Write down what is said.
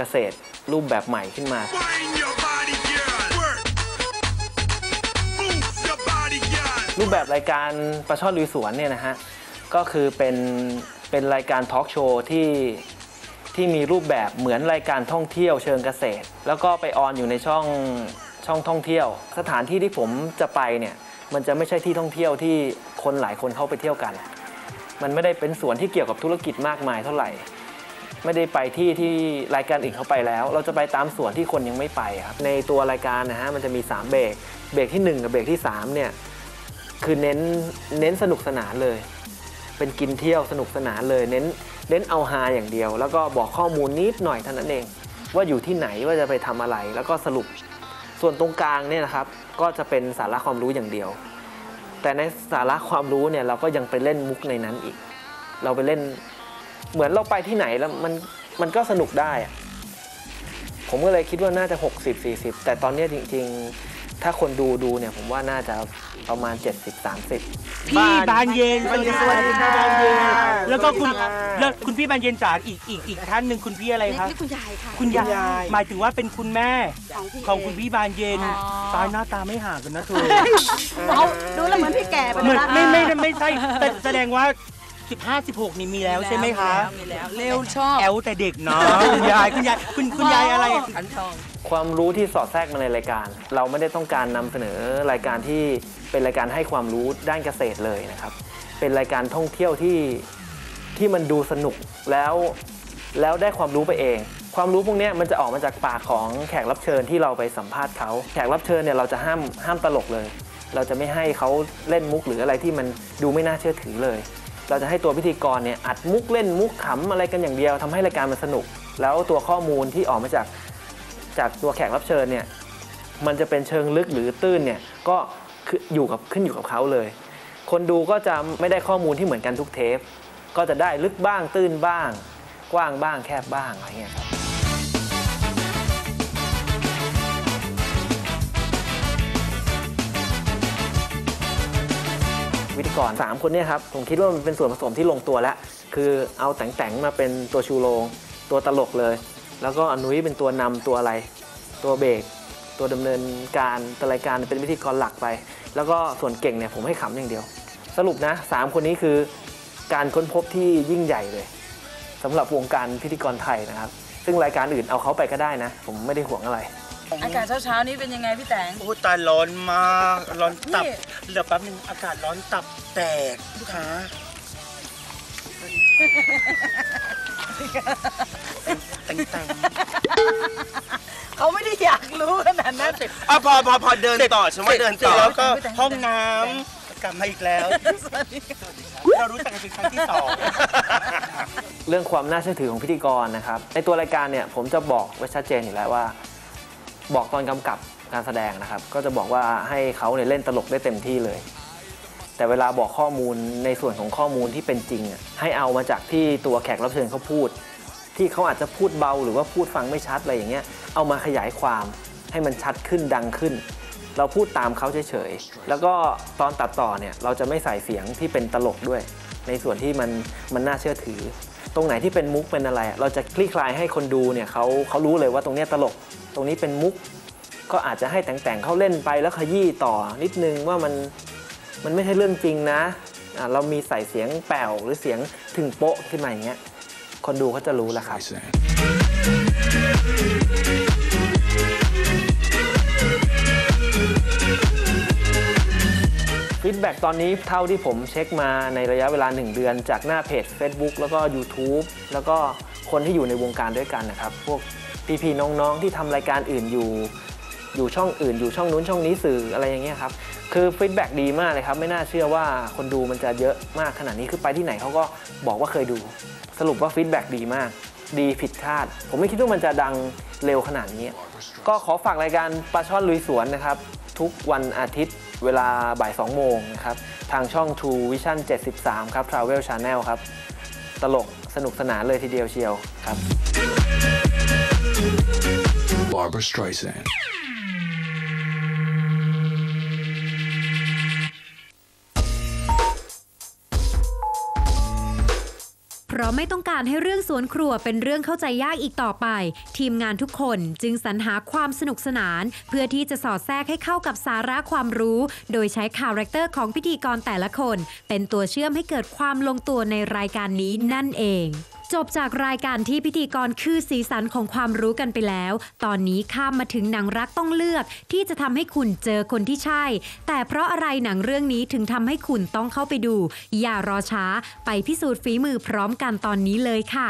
เกษตรรูปแบบใหม่ขึ้นมา รูปแบบรายการปลาช่อนลุยสวนเนี่ยนะฮะ ก็คือเป็นเป็นรายการทอล์กโชว์ที่ที่มีรูปแบบเหมือนรายการท่องเที่ยวเชิงเกษตร แล้วก็ไปออนอยู่ในช่องช่องท่องเที่ยว สถานที่ที่ผมจะไปเนี่ยมันจะไม่ใช่ที่ท่องเที่ยวที่คนหลายคนเข้าไปเที่ยวกัน มันไม่ได้เป็นสวนที่เกี่ยวกับธุรกิจมากมายเท่าไหร่ ไม่ได้ไปที่ที่รายการอื่นเขาไปแล้ว เราจะไปตามส่วนที่คนยังไม่ไปครับในตัวรายการนะฮะมันจะมี 3 เบรกเบรกที่ 1 กับเบรกที่3เนี่ยคือเน้นเน้นสนุกสนานเลย เป็นกินเที่ยวสนุกสนานเลย เน้นเน้นเอาฮาอย่างเดียว แล้วก็บอกข้อมูลนิดหน่อยเท่านั้นเอง ว่าอยู่ที่ไหนว่าจะไปทำอะไร แล้วก็สรุปส่วนตรงกลางเนี่ยนะครับ ก็จะเป็นสาระความรู้อย่างเดียว แต่ในสาระความรู้เนี่ยเราก็ยังไปเล่นมุกในนั้นอีก เราไปเล่น เหมือนเราไปที่ไหนแล้วมันมันก็สนุกได้อะผมก็เลยคิดว่าน่าจะ 60 40 แต่ตอนเนี้ยจริง ๆ ถ้าคนดูดูเนี่ยผมว่าน่าจะประมาณ 70 30 พี่บานเย็นบานเย็นสวัสดีครับบานเย็นแล้วก็คุณสวัสดีครับแล้วคุณพี่บานเย็นจากอีกอีกอีกท่านหนึ่งคุณพี่อะไรครับนี่คุณยายค่ะคุณยาคุณยายยหมายถึงว่าเป็นคุณแม่ของพี่ของคุณพี่บานเย็นอ๋อตายหน้าตาไม่ห่างกันนะเธอเขาดูแล้วเหมือนพี่แก่ไปเหมือนแล้วไม่ไม่ไม่ไม่ใช่แต่แสดงว่า 15 16 นี่มีแล้วใช่ไหมคะมีแล้วเร็วชอบแอลแต่เด็กเนาะคุณยายคุณยายคุณคุณยายอะไรขันทองความรู้ที่สอดแทรกมาในรายการ เราไม่ได้ต้องการนำเสนอรายการที่เป็นรายการให้ความรู้ด้านเกษตรเลยนะครับ เป็นรายการท่องเที่ยวที่ที่มันดูสนุกแล้วแล้วได้ความรู้ไปเอง ความรู้พวกเนี้ยมันจะออกมาจากปากของแขกรับเชิญที่เราไปสัมภาษณ์เขาแขกรับเชิญเนี่ยเราจะห้ามห้ามตลกเลย เราจะไม่ให้เขาเล่นมุกหรืออะไรที่มันดูไม่น่าเชื่อถือเลย เราจะให้ตัวพิธีกรเนี่ยอัดมุกเล่นมุกขำอะไรกันอย่างเดียวทำให้รายการมันสนุก แล้วตัวข้อมูลที่ออกมาจากจากตัวแขกรับเชิญเนี่ยมันจะเป็นเชิงลึกหรือตื้นเนี่ยก็อยู่กับขึ้นอยู่กับเขาเลย คนดูก็จะไม่ได้ข้อมูลที่เหมือนกันทุกเทป ก็จะได้ลึกบ้างตื้นบ้าง กว้างบ้างแคบบ้างอะไรเงี้ยครับ วิธีกร3คนเนี่ยครับ ผมคิดว่ามันเป็นส่วนผสมที่ลงตัวแล้ว คือเอาแต่งแต่งๆมาเป็นตัวชูโรงตัวตลกเลย แล้วก็อนุ้ยเป็นตัวนำตัวอะไร ตัวเบรกตัวดำเนินการตรายการเป็นพิธีกรหลักไป แล้วก็ส่วนเก่งเนี่ยผมให้ขำอย่างเดียว สรุปนะสามคนนี้คือการค้นพบที่ยิ่งใหญ่เลยสำหรับวงการพิธีกรไทยนะครับ ซึ่งรายการอื่นเอาเขาไปก็ได้นะ ผมไม่ได้ห่วงอะไร อากาศเช้าๆนี้เป็นยังไงพี่แตงโอ้ตายร้อนมากร้อนตับนี่เดี๋ยวแป๊บนึงอากาศร้อนตับแตกลูกค้าแต่งแต่งเขาไม่ได้อยากรู้ขนาดนั้นอะพอพอพอเดินต่อฉันว่าเดินเสร็จต่อแล้วก็ไม่แต่งห้องน้ำกลับมาอีกแล้วเรารู้จักกันเป็นครั้งที่สองเรื่องความน่าเชื่อถือของพิธีกรนะครับ ในตัวรายการเนี่ยผมจะบอกไว้ชัดเจนอยู่แล้วว่า บอกตอนกำกับการแสดงนะครับ ก็จะบอกว่าให้เขาเนี่ยเล่นตลกได้เต็มที่เลย แต่เวลาบอกข้อมูลในส่วนของข้อมูลที่เป็นจริงอะให้เอามาจากที่ตัวแขกรับเชิญเขาพูด ที่เขาอาจจะพูดเบาหรือว่าพูดฟังไม่ชัดอะไรอย่างเงี้ยเอามาขยายความให้มันชัดขึ้นดังขึ้น เราพูดตามเขาเฉยๆแล้วก็ตอนตัดต่อเนี่ยเราจะไม่ใส่เสียงที่เป็นตลกด้วย ในส่วนที่มันมันน่าเชื่อถือ ตรงไหนที่เป็นมุกเป็นอะไร เราจะคลี่คลายให้คนดูเนี่ยเขาเขารู้เลยว่าตรงนี้ตลก ตรงนี้เป็นมุก ก็อาจจะให้แต่งๆเขาเล่นไปแล้วขยี้ต่อนิดนึงว่ามันมันไม่ใช่เรื่องจริงนะะเรามีใส่เสียงแป่วหรือเสียงถึงโป๊ะขึ้นมาอย่างเงี้ยคนดูเขาจะรู้แหละครับ ดแบ็กตอนนี้เท่าที่ผมเช็คมาในระยะเวลา 1 เดือน จากหน้าเพจ Facebook แล้วก็ YouTube แล้วก็คนที่อยู่ในวงการด้วยกันนะครับ พวกพี่ๆน้องๆที่ทำรายการอื่นอยู่ อยู่ช่องอื่น อยู่ช่องนู้นช่องนี้สื่ออะไรอย่างเงี้ยครับ คือฟีดแบ็กดีมากเลยครับ ไม่น่าเชื่อว่าคนดูมันจะเยอะมากขนาดนี้คือไปที่ไหนเขาก็บอกว่าเคยดู สรุปว่าฟีดแบ็กดีมาก ดีผิดคาด ผมไม่คิดว่ามันจะดังเร็วขนาดนี้ ก็ขอฝากรายการปลาช่อนลุยสวนนะครับ ทุกวันอาทิตย์ เวลาบ่าย 2 โมงนะครับ ทางช่อง True Vision 73 ครับ Travel Channel ครับ ตลกสนุกสนานเลยทีเดียวเชียวครับ Barbara Streisand. เพราะราะไม่ต้องการให้เรื่องสวนครัวเป็นเรื่องเข้าใจยากอีกต่อไป ทีมงานทุกคนจึงสรรหาความสนุกสนาน เพื่อที่จะสอดแทรกให้เข้ากับสาระความรู้ โดยใช้คาแรคเตอร์ของพิธีกรแต่ละคน เป็นตัวเชื่อมให้เกิดความลงตัวในรายการนี้นั่นเอง จบจากรายการที่พิธีกรคือสีสันของความรู้กันไปแล้ว ตอนนี้ข้ามมาถึงหนังรักต้องเลือก ที่จะทำให้คุณเจอคนที่ใช่ แต่เพราะอะไรหนังเรื่องนี้ถึงทำให้คุณต้องเข้าไปดู อย่ารอช้า ไปพิสูจน์ฝีมือพร้อมกันตอนนี้เลยค่ะ